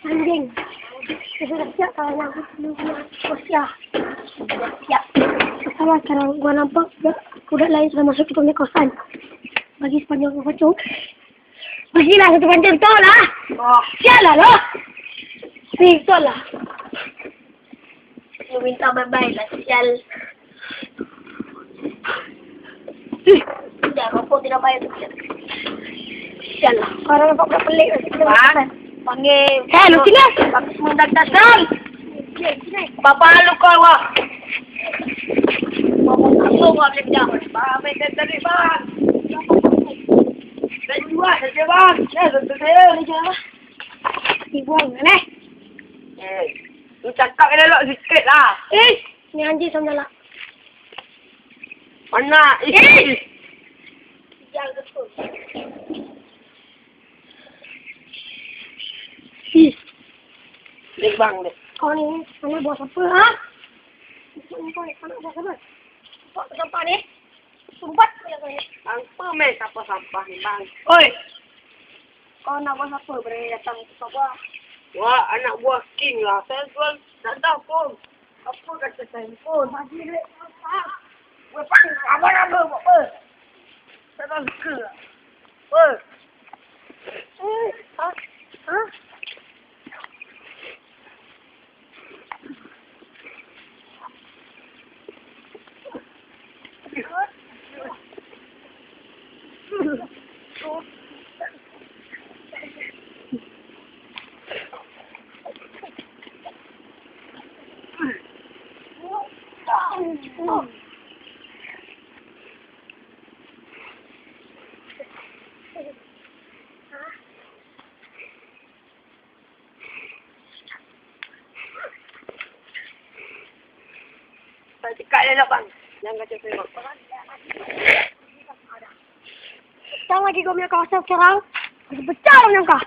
Anjing. Saya sudah siap kalau nak aku siap. Sudah siap. Pertama sekarang gua nampak budak- budak lain sudah masuk kita punya kosan. Bagi sepanjang gua pacung. Bagilah satu pancing tu lah. Oh, Sialah lah. Itu lah. Lu minta bye-bye lah, sial. Ih, Dah, rokok tidak bayar tu. Sial lah. Orang nampak budak pelik. Bang, panggil. Eh, lu sini. Tapi semua dah datang. Sini. Bapa lu kau wah. Bapa aku wah boleh kejam. Bang, ambil kat tadi bang. Dah jual saja bang. Ya, betul dia ni je lah. Dibuang kan eh. Eh, lu cakap kena elok sikit lah. Eh, ni anjing sama lah. Mana? Eh! Sial betul. Ih, Dek bang dek. kau ni mana buat apa ha? Kau ni kau kau nak buat apa? Buat sampah ni. Sumpat kau yang ni. Bang, permen sampah-sampah ni bang. Oi. Kau nak buat apa berani datang ke bawah? Wah, anak buah king lah. Saya jual tahu pun. Apa kata saya pun. Bagi duit apa? Gue pakai apa-apa buat apa. Saya tak suka lah. Apa? Eh, ha? Ha? Oh. Saya cakap dia lah bang. Datang lagi kau punya kawasan sekarang. Aku pecah kau punya kau.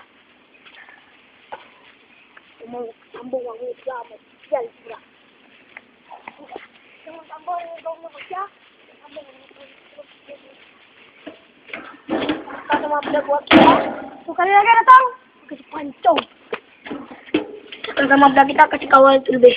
Sambung orang ni selamat. Sial pula. Jangan sambung kau punya pecah. Sambung orang ni. Kau sama budak buat kita. Tu kali lagi datang. Aku kasi pancong. Kau sama budak kita kasih kawal tu lebih.